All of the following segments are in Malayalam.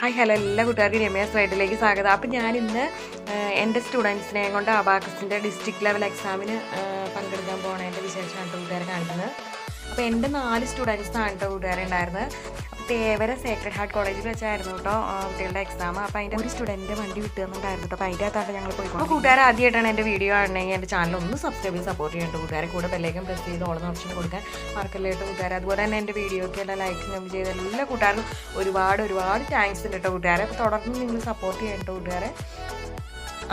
ഹായ് ഹലോ എല്ലാ കൂട്ടുകാർക്കും രമ്യ സൈഡിലേക്ക് സ്വാഗതം. അപ്പം ഞാൻ ഇന്ന് എന്റെ സ്റ്റുഡൻസിനെ കൊണ്ട് അബാക്കസിന്റെ ഡിസ്ട്രിക്ട് ലെവൽ എക്സാമിന് പങ്കെടുക്കാൻ പോണതിന്റെ വിശേഷമാണ് കൂട്ടുകാരെ കാണിക്കുന്നത് അപ്പോൾ എന്റെ നാല് സ്റ്റുഡൻസാണ് കേട്ടോ കൂട്ടുകാരെ ഉണ്ടായിരുന്നത്. അപ്പോൾ തേവര സേക്രഡ് ഹാർട്ട് കോളേജിൽ വെച്ചായിരുന്നു കേട്ടോ കുട്ടികളുടെ എക്സാം അപ്പോൾ അതിന്റെ ഒരു സ്റ്റുഡന്റ് വണ്ടി വിട്ടുന്നുണ്ടായിരുന്നു കേട്ടോ അപ്പോൾ അതിന്റെ അകത്താണ് ഞങ്ങൾ പോയി അപ്പോൾ കൂട്ടുകാരെ ആദ്യമായിട്ടാണ് എന്റെ വീഡിയോ ആണെങ്കിൽ എന്റെ ചാനൽ ഒന്ന് സബ്സ്ക്രൈബ് ചെയ്ത് സപ്പോർട്ട് ചെയ്യേണ്ട കൂട്ടുകാരെ കൂടെ ബെല്ലേക്കും പ്രസ് ചെയ്ത് ഓളം ഓപ്ഷൻ കൊടുക്കാൻ മറക്കല്ലേട്ടോ കൂട്ടുകാരെ. അതുപോലെ തന്നെ എന്റെ വീഡിയോയ്ക്ക് എല്ലാം ലൈക്ക് കമന്റ് ചെയ്ത എല്ലാ കൂട്ടുകാർക്കും ഒരുപാട് ഒരുപാട് താങ്ക്സ് ഉണ്ട് കേട്ടോ കൂട്ടുകാരെ. അപ്പോൾ തുടർന്ന് നിങ്ങൾ സപ്പോർട്ട് ചെയ്യണ്ട കൂട്ടുകാരെ.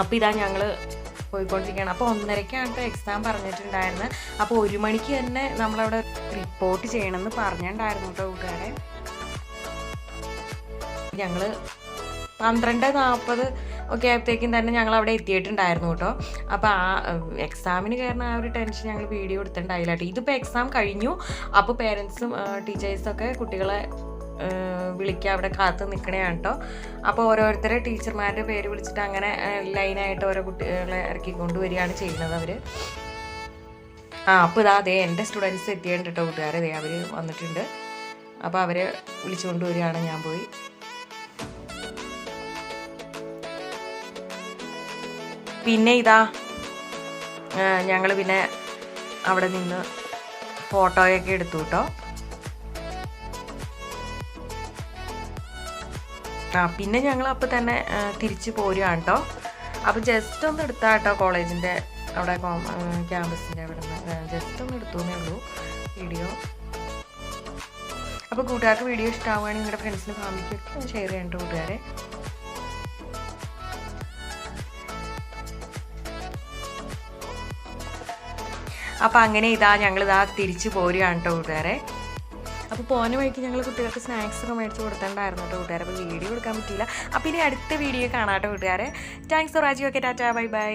അപ്പോൾ ഇതാ ഞങ്ങൾ പോയിക്കൊണ്ടിരിക്കുകയാണ്. അപ്പോൾ ഒന്നരയ്ക്കാണ് കേട്ടോ എക്സാം പറഞ്ഞിട്ടുണ്ടായിരുന്നത്. അപ്പോൾ ഒരു മണിക്ക് തന്നെ നമ്മളവിടെ റിപ്പോർട്ട് ചെയ്യണമെന്ന് പറഞ്ഞിട്ടുണ്ടായിരുന്നു കേട്ടോ കൂട്ടുകാരെ. ഞങ്ങൾ പന്ത്രണ്ട് നാൽപ്പത് ഒക്കെ ആയപ്പോഴത്തേക്കും തന്നെ ഞങ്ങൾ അവിടെ എത്തിയിട്ടുണ്ടായിരുന്നു കേട്ടോ. അപ്പോൾ ആ എക്സാമിന് കയറുന്ന ആ ഒരു ടെൻഷൻ ഞങ്ങൾ വീഡിയോ എടുത്തിട്ടുണ്ടായില്ല കേട്ടോ. ഇതിപ്പോൾ എക്സാം കഴിഞ്ഞു. അപ്പോൾ പേരൻസും ടീച്ചേഴ്സൊക്കെ കുട്ടികളെ വിളിക്കുക അവിടെ കാത്ത് നിൽക്കണയാണ് കേട്ടോ. അപ്പോൾ ഓരോരുത്തരെ ടീച്ചർമാരുടെ പേര് വിളിച്ചിട്ട് അങ്ങനെ ലൈനായിട്ട് ഓരോ കുട്ടികളെ ഇറക്കി കൊണ്ടുവരികയാണ് ചെയ്യുന്നത് അവർ ആ അപ്പോൾ ഇതാ അതെ എന്റെ സ്റ്റുഡൻസ് എത്തിയിട്ടുണ്ട് കേട്ടോ കൂട്ടുകാരെ. അതെ അവർ വന്നിട്ടുണ്ട്. അപ്പോൾ അവരെ വിളിച്ചുകൊണ്ട് വരികയാണ്. ഞാൻ പോയി പിന്നെ ഇതാ ഞങ്ങൾ പിന്നെ അവിടെ നിന്ന് ഫോട്ടോയൊക്കെ എടുത്തു കേട്ടോ ആ പിന്നെ ഞങ്ങൾ അപ്പോൾ തന്നെ തിരിച്ചു പോരുകയാണ് കേട്ടോ അപ്പോൾ ജസ്റ്റ് ഒന്ന് എടുത്താ കേട്ടോ കോളേജിന്റെ അവിടെ ക്യാമ്പസിന്റെ അവിടെ നിന്ന്. ജസ്റ്റ് ഒന്ന് എടുത്തു എന്നേ ഉള്ളൂ വീഡിയോ. അപ്പോൾ കൂട്ടുകാർക്ക് വീഡിയോ ഇഷ്ടമാവുകയാണെങ്കിൽ നിങ്ങളുടെ ഫ്രണ്ട്സിനും ഫാമിലിക്കൊക്കെ ഷെയർ ചെയ്യേണ്ട കൂട്ടുകാരെ. അപ്പോൾ അങ്ങനെ ഇതാ ഞങ്ങൾ ഇതാ തിരിച്ചു പോരുകയാണ് കേട്ടോ കൂട്ടുകാരെ. അപ്പോൾ പോകുന്ന വഴിക്ക് ഞങ്ങൾ കുട്ടികൾക്ക് സ്നാക്സ് ഒക്കെ മേടിച്ച് കൊടുത്തിട്ടുണ്ടായിരുന്നു കേട്ടോ കൂട്ടുകാരെ. അപ്പോൾ വീഡിയോ കൊടുക്കാൻ പറ്റിയില്ല. അപ്പോൾ ഇനി അടുത്ത വീഡിയോ കാണാം കേട്ടോ കൂട്ടുകാരെ. Thanks for watching okay tata. Bye bye